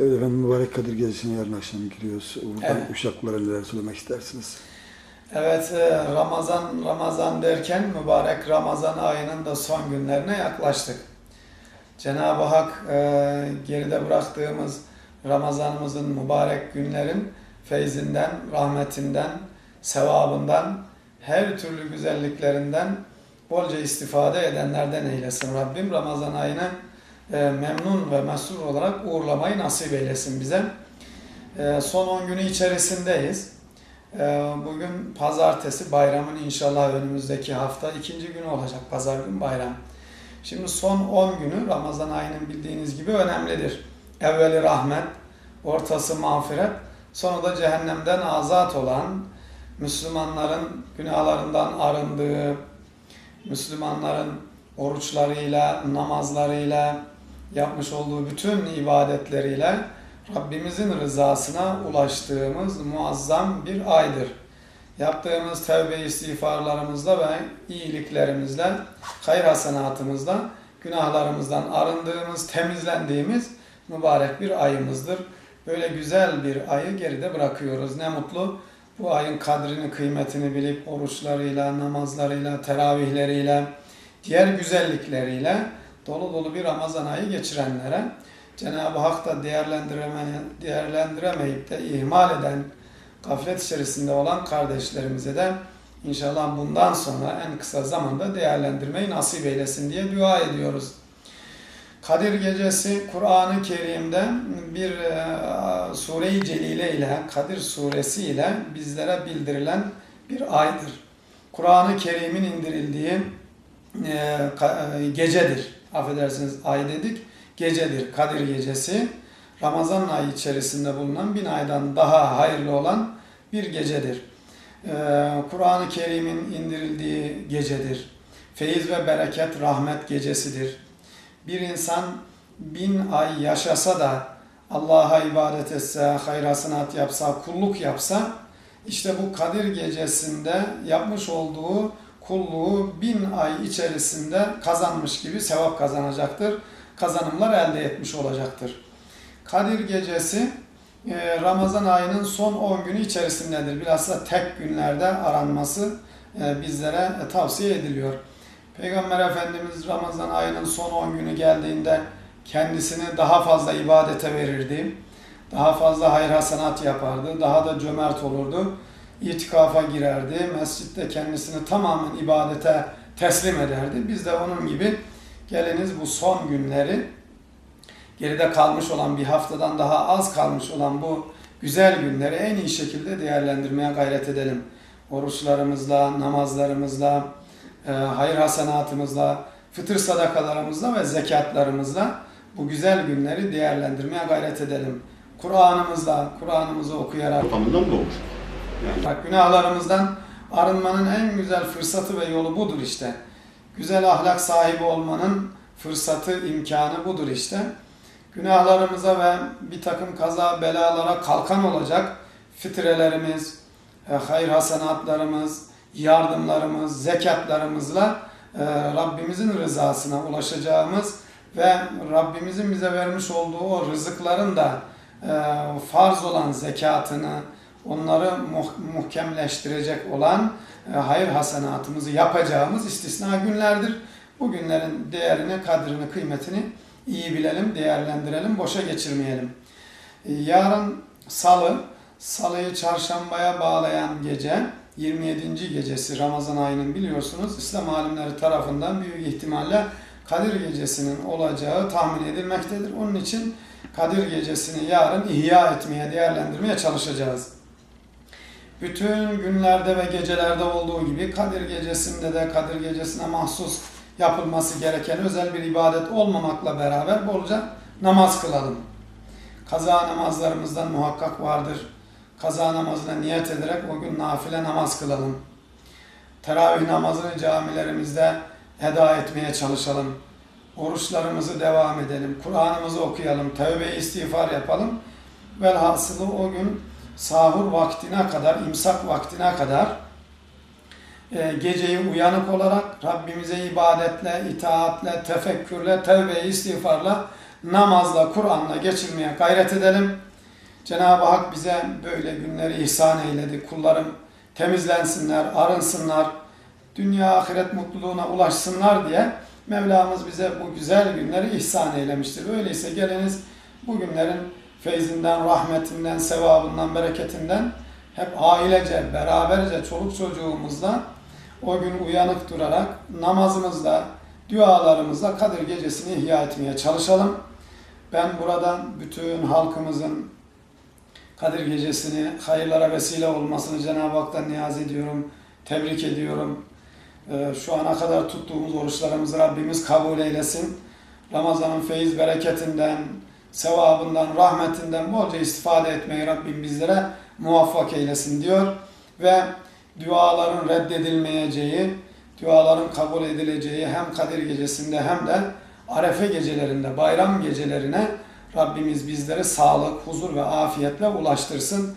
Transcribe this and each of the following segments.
Evet efendim mübarek Kadir Gecesi'ne yarın akşam giriyoruz. Buradan Evet. uşaklara neler söylemek istersiniz? Evet, e, Ramazan Ramazan derken mübarek Ramazan ayının da son günlerine yaklaştık. Cenab-ı Hak e, geride bıraktığımız Ramazanımızın mübarek günlerin feyzinden, rahmetinden, sevabından, her türlü güzelliklerinden bolca istifade edenlerden eylesin Rabbim. Ramazan ayını memnun ve mesrur olarak uğurlamayı nasip eylesin bize. E, son 10 günü içerisindeyiz. Ee, Bugün pazartesi bayramın inşallah önümüzdeki hafta ikinci günü olacak pazar gün bayram. Şimdi son 10 günü Ramazan ayının bildiğiniz gibi önemlidir. Evveli rahmet, ortası mağfiret, sonu da cehennemden azat olan, Müslümanların günahlarından arındığı, Müslümanların oruçlarıyla, namazlarıyla, yapmış olduğu bütün ibadetleriyle Rabbimizin rızasına ulaştığımız muazzam bir aydır. Yaptığımız tevbe istiğfarlarımızla ve iyiliklerimizle, hayır hasenatımızla günahlarımızdan arındığımız, temizlendiğimiz mübarek bir ayımızdır. Böyle güzel bir ayı geride bırakıyoruz. Ne mutlu bu ayın kadrini, kıymetini bilip oruçlarıyla, namazlarıyla, teravihleriyle, diğer güzellikleriyle dolu dolu bir Ramazan ayı geçirenlere Cenab-ı Hak da değerlendireme, değerlendiremeyip de ihmal eden, gaflet içerisinde olan kardeşlerimize de inşallah bundan sonra en kısa zamanda değerlendirmeyi nasip eylesin diye dua ediyoruz. Kadir Gecesi Kur'an-ı Kerim'de bir e, sure-i celile ile Kadir suresi ile bizlere bildirilen bir aydır. Kur'an-ı Kerim'in indirildiği e, e, gecedir. Affedersiniz ay dedik gecedir. Kadir gecesi Ramazan ayı içerisinde bulunan bin aydan daha hayırlı olan bir gecedir. Ee, Kur'an-ı Kerim'in indirildiği gecedir. Feyiz ve bereket rahmet gecesidir. Bir insan bin ay yaşasa da Allah'a ibadet etse, hayra sanat yapsa, kulluk yapsa işte bu Kadir gecesinde yapmış olduğu kulluğu bin ay içerisinde kazanmış gibi sevap kazanacaktır kazanımlar elde etmiş olacaktır. Kadir Gecesi e, Ramazan ayının son 10 günü içerisindedir. Bilhassa tek günlerde aranması e, bizlere tavsiye ediliyor. Peygamber Efendimiz Ramazan ayının son 10 günü geldiğinde kendisini daha fazla ibadete verirdi. Daha fazla hayır hasenat yapardı. Daha da cömert olurdu. İtikafa girerdi. Mescitte kendisini tamamen ibadete teslim ederdi. Biz de onun gibi Geliniz bu son günleri geride kalmış olan bir haftadan daha az kalmış olan bu güzel günleri en iyi şekilde değerlendirmeye gayret edelim. Oruçlarımızla, namazlarımızla, e, hayır hasenatımızla, fıtır sadakalarımızla ve zekatlarımızla bu güzel günleri değerlendirmeye gayret edelim. Kur'an'ımızla, Kur'an'ımızı okuyarak, ortamından doğmuş. Bak günahlarımızdan arınmanın en güzel fırsatı ve yolu budur işte. Güzel ahlak sahibi olmanın fırsatı, imkanı budur işte. Günahlarımıza ve bir takım kaza belalara kalkan olacak fitrelerimiz, e, hayır hasenatlarımız, yardımlarımız, zekatlarımızla e, Rabbimizin rızasına ulaşacağımız ve Rabbimizin bize vermiş olduğu o rızıkların da e, farz olan zekatını, onları muh- muhkemleştirecek olan e, hayır hasenatımızı yapacağımız istisna günlerdir. Bu günlerin değerini, kadrini, kıymetini iyi bilelim, değerlendirelim, boşa geçirmeyelim. E, Yarın salı, salıyı çarşambaya bağlayan gece, 27. gecesi Ramazan ayının biliyorsunuz İslam alimleri tarafından büyük ihtimalle Kadir gecesinin olacağı tahmin edilmektedir. Onun için Kadir gecesini yarın ihya etmeye, değerlendirmeye çalışacağız bütün günlerde ve gecelerde olduğu gibi Kadir Gecesi'nde de Kadir Gecesi'ne mahsus yapılması gereken özel bir ibadet olmamakla beraber bolca namaz kılalım. Kaza namazlarımızdan muhakkak vardır. Kaza namazına niyet ederek o gün nafile namaz kılalım. Teravih namazını camilerimizde eda etmeye çalışalım. Oruçlarımızı devam edelim. Kur'an'ımızı okuyalım. Tevbe istiğfar yapalım. Velhasılı o gün sahur vaktine kadar, imsak vaktine kadar e, geceyi uyanık olarak Rabbimize ibadetle, itaatle, tefekkürle, tevbe istiğfarla namazla, Kur'an'la geçirmeye gayret edelim. Cenab-ı Hak bize böyle günleri ihsan eyledi. Kullarım temizlensinler, arınsınlar, dünya ahiret mutluluğuna ulaşsınlar diye Mevlamız bize bu güzel günleri ihsan eylemiştir. Öyleyse geliniz bu günlerin feyzinden, rahmetinden, sevabından, bereketinden hep ailece, beraberce, çoluk çocuğumuzla o gün uyanık durarak namazımızla, dualarımızla Kadir Gecesi'ni ihya etmeye çalışalım. Ben buradan bütün halkımızın Kadir Gecesi'ni hayırlara vesile olmasını Cenab-ı Hak'tan niyaz ediyorum, tebrik ediyorum. Ee, Şu ana kadar tuttuğumuz oruçlarımızı Rabbimiz kabul eylesin. Ramazan'ın feyiz bereketinden, sevabından, rahmetinden bolca istifade etmeyi Rabbim bizlere muvaffak eylesin diyor. Ve duaların reddedilmeyeceği, duaların kabul edileceği hem Kadir Gecesi'nde hem de Arefe gecelerinde, bayram gecelerine Rabbimiz bizleri sağlık, huzur ve afiyetle ulaştırsın.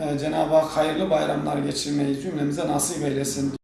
Ee, Cenab-ı Hak hayırlı bayramlar geçirmeyi cümlemize nasip eylesin.